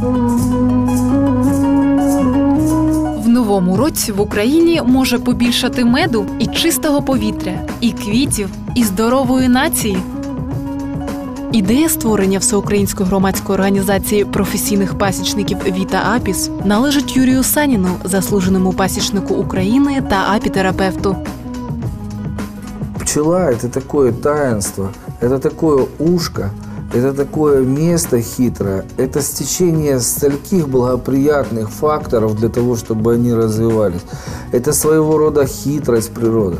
В новому році в Україні може побільшати меду і чистого повітря, і квітів, і здорової нації. Ідея створення всеукраїнської громадської організації професійних пасічників Віта Апіс належить Юрію Саніну, заслуженому пасічнику України та апітерапевту. Пчела – это такое таинство, это такое ушко, это такое место хитрое, это стечение стольких благоприятных факторов для того, чтобы они развивались. Это своего рода хитрость природы.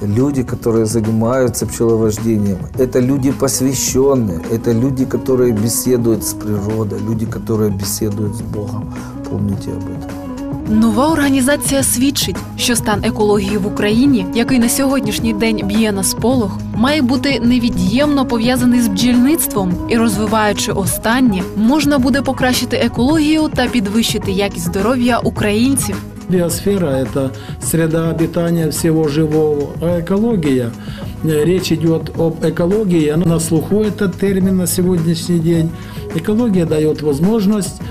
Люди, которые занимаются пчеловождением, это люди посвященные, это люди, которые беседуют с природой, люди, которые беседуют с Богом. Помните об этом. Нова організація свідчить, що стан екології в Україні, який на сьогоднішній день б'є на сполох, має бути невід'ємно пов'язаний з бджільництвом, і розвиваючи останнє, можна буде покращити екологію та підвищити якість здоров'я українців. Биосфера – это среда обитания всего живого, а экология, э, речь идет об экологии, она на слуху этот термин на сегодняшний день. Экология дает возможность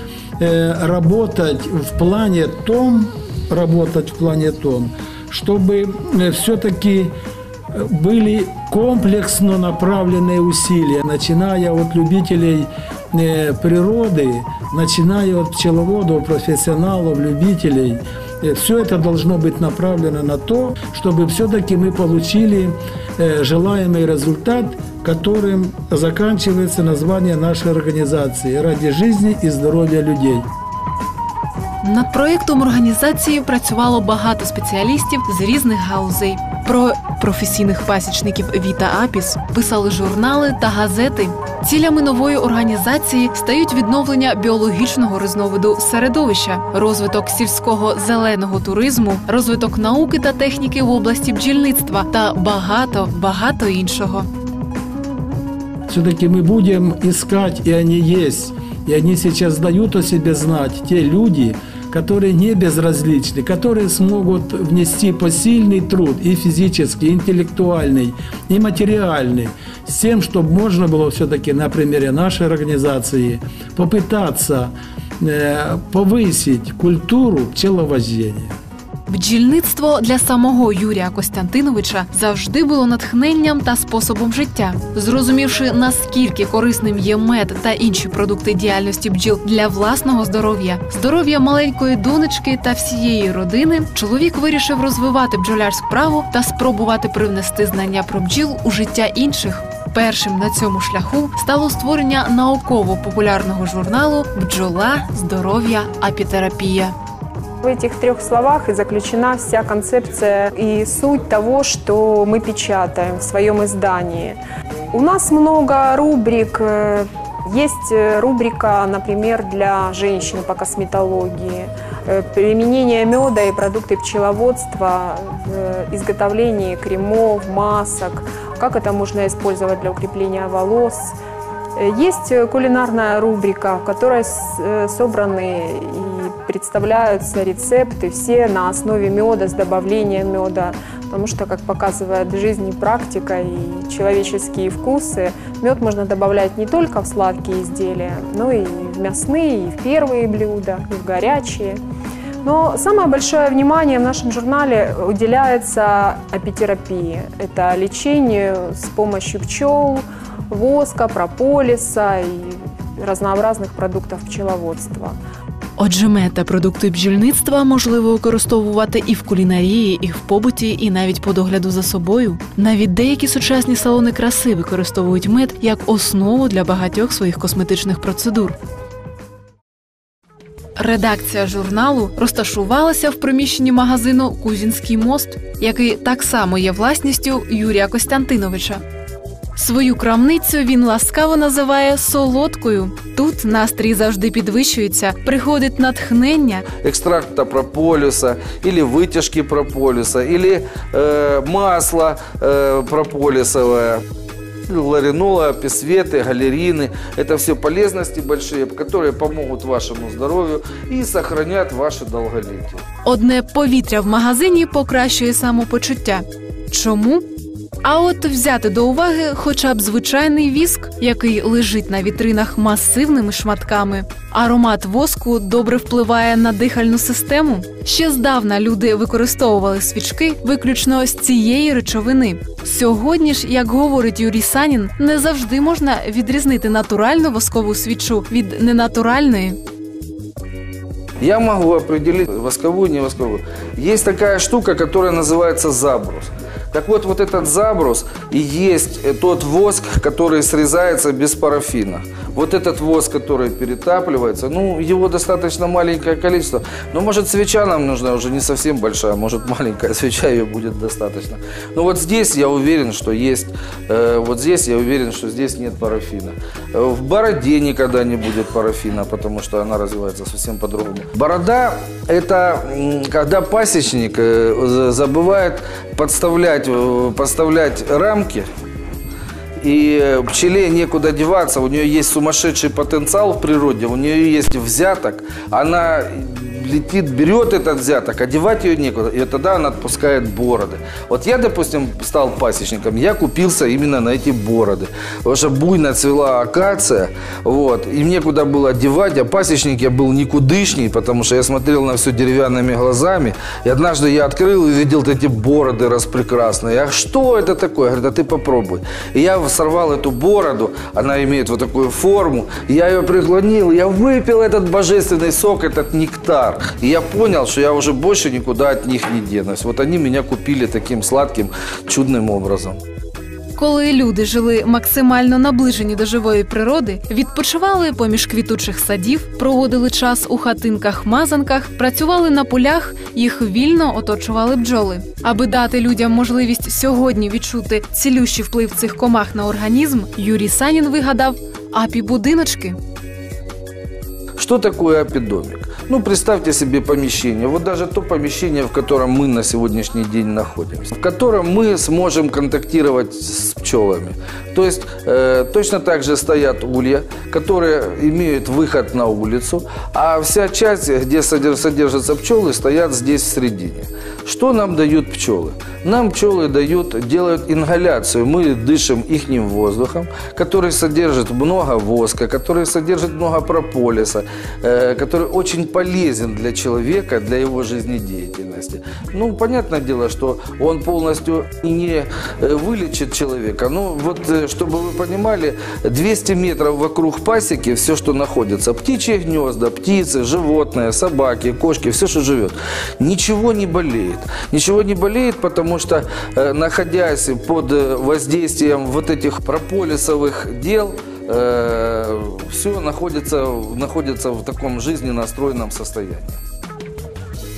э, работать в плане том, работать в плане том, чтобы все-таки были комплексно направленные усилия, начиная от любителей э, природы, начиная от пчеловодов, профессионалов, любителей. Все это должно быть направлено на то, чтобы все-таки мы получили э, желаемый результат, которым заканчивается название нашей организации «Ради жизни и здоровья людей». Над проєктом організації працювало багато спеціалістів з різних галузей. Про професійних пасічників Віта Апіс писали журнали та газети. Цілями нової організації стають відновлення біологічного різновиду середовища, розвиток сільського зеленого туризму, розвиток науки та техніки в області бджільництва та багато багато іншого. Все-таки мы будем искать, и они есть, и они сейчас дают о себе знать, те люди, которые не безразличны, которые смогут внести посильный труд и физический, и интеллектуальный, и материальный, с тем, чтобы можно было все-таки на примере нашей организации попытаться э, повысить культуру пчеловождения. Бджільництво для самого Юрія Костянтиновича завжди було натхненням та способом життя. Зрозумівши, наскільки корисним є мед та інші продукти діяльності бджіл для власного здоров'я, здоров'я маленької донечки та всієї родини, чоловік вирішив розвивати бджолярську справу та спробувати привнести знання про бджіл у життя інших. Першим на цьому шляху стало створення науково-популярного журналу Бджола, здоров'я, апітерапія. В этих трех словах и заключена вся концепция и суть того, что мы печатаем в своем издании. У нас много рубрик. Есть рубрика, например, для женщин по косметологии, э, применение меда и продукты пчеловодства в изготовлении кремов, масок, как это можно использовать для укрепления волос. Э, Есть кулинарная рубрика, в которой э, собраны и представляются рецепты все на основе меда, с добавлением меда. Потому что, как показывает жизнь и практика, и человеческие вкусы, мед можно добавлять не только в сладкие изделия, но и в мясные, и в первые блюда, и в горячие. Но самое большое внимание в нашем журнале уделяется апитерапии. Это лечению с помощью пчел, воска, прополиса и разнообразных продуктов пчеловодства. Отже, мед та продукти бджільництва можливо використовувати і в кулінарії, і в побуті, і навіть по догляду за собою. Навіть деякі сучасні салони краси використовують мед як основу для багатьох своїх косметичних процедур. Редакція журналу розташувалася в приміщенні магазину Кузінський мост, який так само є власністю Юрія Костянтиновича. Свою крамницю він ласкаво називає солодкою. Тут настрій завжди підвищується, приходить натхнення, экстракта прополиса или вытяжки прополиса или э, масло э, прополисовое ларинола, аписветы, галерины. Это все полезности большие, которые помогут вашему здоровью и сохранят ваше долголетие. Одне повітря в магазині покращує самопочуття. Чому? А от взяти до уваги хоча б звичайний віск, який лежить на вітринах масивними шматками. Аромат воску добре впливає на дихальну систему. Ще здавна люди використовували свічки виключно з цієї речовини. Сьогодні ж, як говорить Юрій Санін, не завжди можна відрізнити натуральну воскову свічу від ненатуральної. Я могу определить восковую, не восковую. Есть такая штука, которая называется забрус. Так вот, вот этот забрус и есть э, тот воск, который срезается без парафина. Вот этот воск, который перетапливается, ну, его достаточно маленькое количество. Но, может, свеча нам нужна уже не совсем большая, может, маленькая свеча, ее будет достаточно. Но вот здесь я уверен, что есть, э, вот здесь я уверен, что здесь нет парафина. В бороде никогда не будет парафина, потому что она развивается совсем по-другому. Борода – это когда пасечник э, за- забывает подставлять, э, подставлять рамки, и э, пчеле некуда деваться, у нее есть сумасшедший потенциал в природе, у нее есть взяток, она летит, берет этот взяток, одевать ее некуда, и тогда она отпускает бороды. Вот я, допустим, стал пасечником, я купился именно на эти бороды, потому что буйно цвела акация, вот, и мне куда было одевать, а пасечник я был никудышний, потому что я смотрел на все деревянными глазами, и однажды я открыл и видел эти бороды распрекрасные. А что это такое? Говорит, а ты попробуй. И я сорвал эту бороду, она имеет вот такую форму, я ее преклонил, я выпил этот божественный сок, этот нектар. И я понял, что я уже больше никуда от них не денусь. Вот они меня купили таким сладким, чудным образом. Коли люди жили максимально наближені до живої природи, відпочивали поміж квітучих садів, проводили час у хатинках-мазанках, працювали на полях, їх вільно оточували бджоли. Аби дати людям можливість сьогодні відчути цілющий вплив цих комах на організм, Юрій Санін вигадав апі-будиночки. Что такое апидомик? Ну, представьте себе помещение. Вот даже то помещение, в котором мы на сегодняшний день находимся. В котором мы сможем контактировать с пчелами. То есть, э, точно так же стоят улья, которые имеют выход на улицу, а вся часть, где содер- содержатся пчелы, стоят здесь в середине. Что нам дают пчелы? Нам пчелы дают, делают ингаляцию. Мы дышим их воздухом, который содержит много воска, который содержит много прополиса, э, который очень для человека, для его жизнедеятельности. Ну, понятное дело, что он полностью не э, вылечит человека. Ну, вот, э, чтобы вы понимали, 200 метров вокруг пасеки, все, что находится, птичьи гнезда, птицы, животные, собаки, кошки, все, что живет, ничего не болеет. Ничего не болеет, потому что, э, находясь под воздействием вот этих прополисовых дел, все находится, находится в таком жизненно стройном состоянии.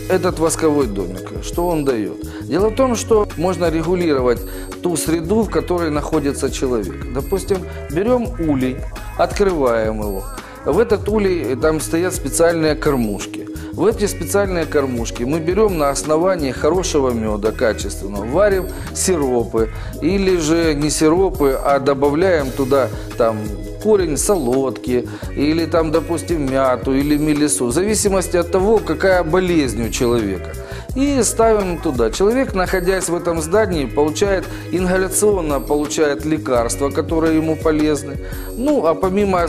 Этот восковой домик, что он дает? Дело в том, что можно регулировать ту среду, в которой находится человек. Допустим, берем улей, открываем его. В этот улей там стоят специальные кормушки. В эти специальные кормушки мы берем на основании хорошего меда, качественного, варим сиропы или же не сиропы, а добавляем туда там корень солодки или там, допустим, мяту или мелису, в зависимости от того, какая болезнь у человека. И ставим туда. Человек, находясь в этом здании, получает ингаляционно получает лекарства, которые ему полезны. Ну, а помимо,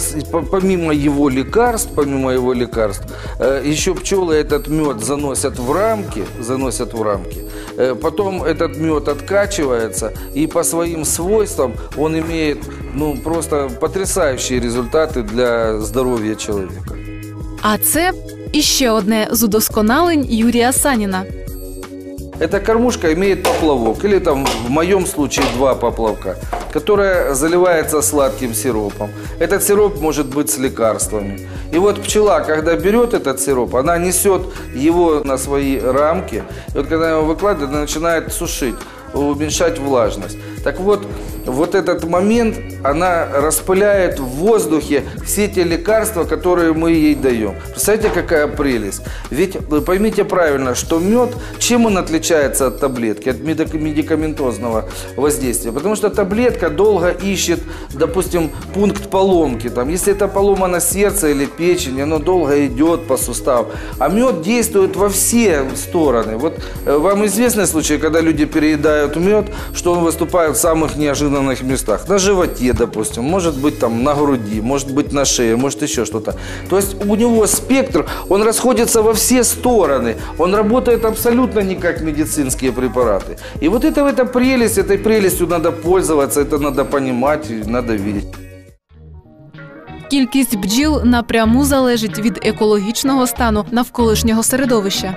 помимо его лекарств, помимо его лекарств, э, еще пчелы этот мед заносят в рамки, заносят в рамки. Э, Потом этот мед откачивается, и по своим свойствам он имеет ну, просто потрясающие результаты для здоровья человека. А це іще одне з удосконалень Юрія Саніна. Эта кормушка имеет поплавок, или там в моем случае два поплавка, которая заливается сладким сиропом. Этот сироп может быть с лекарствами. И вот пчела, когда берет этот сироп, она несет его на свои рамки, и вот когда его выкладывает, она начинает сушить, уменьшать влажность. Так вот, вот этот момент, она распыляет в воздухе все те лекарства, которые мы ей даем. Представляете, какая прелесть? Ведь вы поймите правильно, что мед, чем он отличается от таблетки, от медик- медикаментозного воздействия? Потому что таблетка долго ищет, допустим, пункт поломки. Там, если это поломано сердце или печень, оно долго идет по суставу. А мед действует во все стороны. Вот э, вам известный случай, когда люди переедают мед, что он выступает в самых неожиданных местах. На животе, допустим, может быть там на груди, может быть на шее, может еще что-то. То есть у него спектр, он расходится во все стороны. Он работает абсолютно не как медицинские препараты. И вот это, это прелесть, этой прелестью надо пользоваться, это надо понимать, и надо видеть. Кількість бджіл напряму залежить від екологічного стану навколишнього середовища.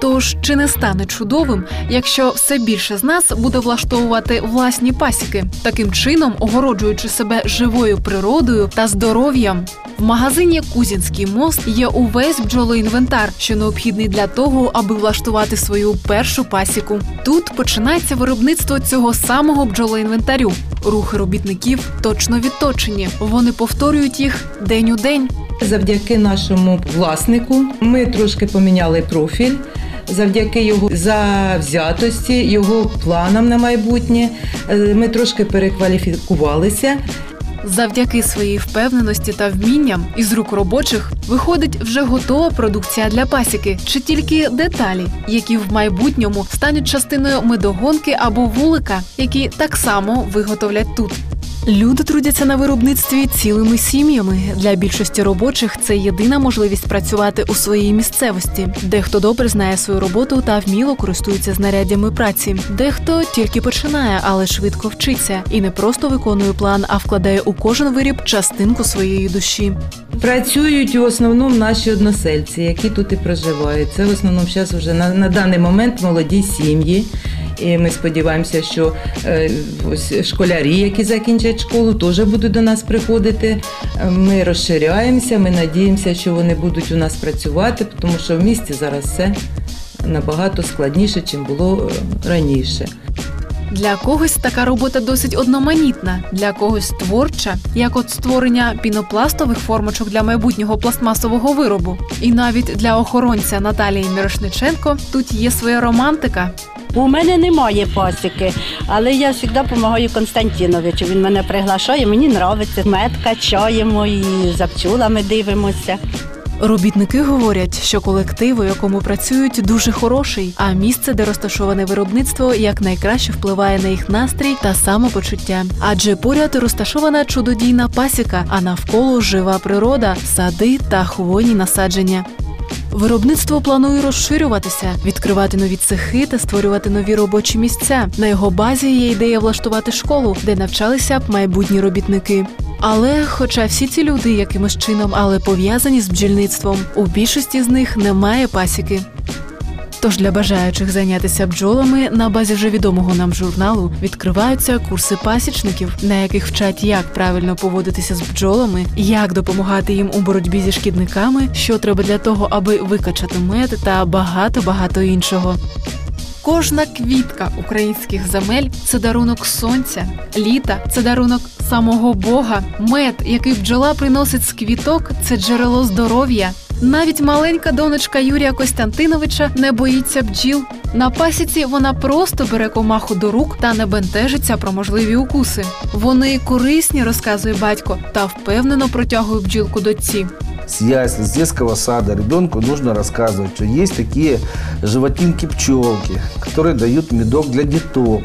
Тож чи не стане чудовим, якщо все більше з нас буде влаштовувати власні пасіки, таким чином огороджуючи себе живою природою та здоров'ям? В магазині Кузінський мост є увесь бджолоінвентар, що необхідний для того, аби влаштувати свою першу пасіку. Тут починається виробництво цього самого бджолоінвентарю. Рухи робітників точно відточені. Вони повторюють їх день у день. Завдяки нашому власнику ми трошки поміняли профіль. Завдяки його завзятості, його планам на майбутнє е, ми трошки перекваліфікувалися. Завдяки своїй впевненості та вмінням із рук робочих виходить вже готова продукція для пасіки, чи тільки деталі, які в майбутньому стануть частиною медогонки або вулика, які так само виготовлять тут. Люди трудяться на виробництві цілими сім'ями. Для більшості робочих це єдина можливість працювати у своїй місцевості. Дехто добре знає свою роботу та вміло користується знаряддями праці. Дехто тільки починає, але швидко вчиться і не просто виконує план, а вкладає у кожен виріб частинку своєї душі. Працюють в основному наші односельці, які тут і проживають. Це в основному зараз вже на, на даний момент молоді сім'ї. І ми сподіваємося, що е, ось школярі, які закінчать школу, теж будуть до нас приходити. Е, Ми розширяємося, ми надіємося, що вони будуть у нас працювати, тому що в місті зараз все набагато складніше, ніж було е, раніше. Для когось така робота досить одноманітна, для когось творча, як от створення пінопластових формочок для майбутнього пластмасового виробу. І навіть для охоронця Наталії Мірошниченко тут є своя романтика. У мене немає пасіки, але я завжди допомагаю Константиновичу. Він мене приглашає, мені подобається. Мед качаємо і за пчолами дивимося. Робітники говорять, що колектив, у якому працюють, дуже хороший, а місце, де розташоване виробництво, якнайкраще впливає на їх настрій та самопочуття. Адже поряд розташована чудодійна пасіка, а навколо жива природа, сади та хвойні насадження. Виробництво планує розширюватися, відкривати нові цехи та створювати нові робочі місця. На його базі є ідея влаштувати школу, де навчалися б майбутні робітники. Але, хоча всі ці люди якимось чином, але пов'язані з бджільництвом, у більшості з них немає пасіки. Тож для бажаючих зайнятися бджолами на базі вже відомого нам журналу відкриваються курси пасічників, на яких вчать, як правильно поводитися з бджолами, як допомагати їм у боротьбі зі шкідниками, що треба для того, аби викачати мед та багато багато іншого. Кожна квітка українських земель це дарунок сонця, літа це дарунок самого Бога. Мед, який бджола приносить з квіток, це джерело здоров'я. Навіть маленька донечка Юрія Костянтиновича не боїться бджіл. На пасіці вона просто бере комаху до рук та не бентежиться про можливі укуси. Вони корисні, розказує батько, та впевнено протягує бджілку дочці. С ясли, с детского сада ребенку нужно рассказывать, что есть такие животинки-пчелки, которые дают медок для деток,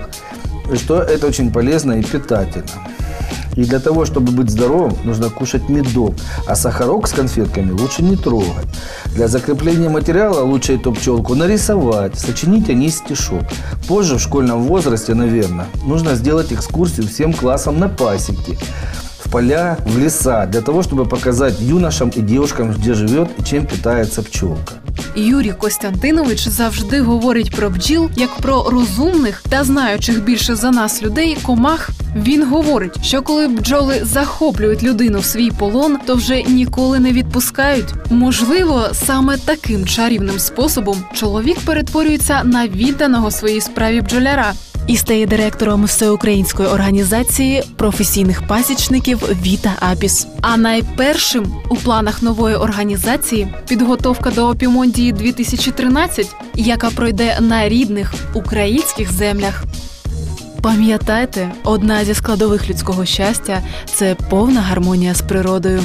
и что это очень полезно и питательно. И для того, чтобы быть здоровым, нужно кушать медок, а сахарок с конфетками лучше не трогать. Для закрепления материала лучше эту пчелку нарисовать, сочинить о ней стишок. Позже, в школьном возрасте, наверное, нужно сделать экскурсию всем классам на пасеке в поля, в леса, для того, чтобы показать юношам и девушкам, где живет и чем питается пчелка. Юрій Костянтинович завжди говорить про бджіл як про розумних та знаючих більше за нас людей комах. Він говорить, що коли бджоли захоплюють людину в свій полон, то вже ніколи не відпускають. Можливо, саме таким чарівним способом чоловік перетворюється на відданого своїй справі бджоляра. І стає директором всеукраїнської організації професійних пасічників Віта Апіс. А найпершим у планах нової організації підготовка до Опімондії 2013, яка пройде на рідних українських землях. Пам'ятайте, одна зі складових людського щастя це повна гармонія з природою.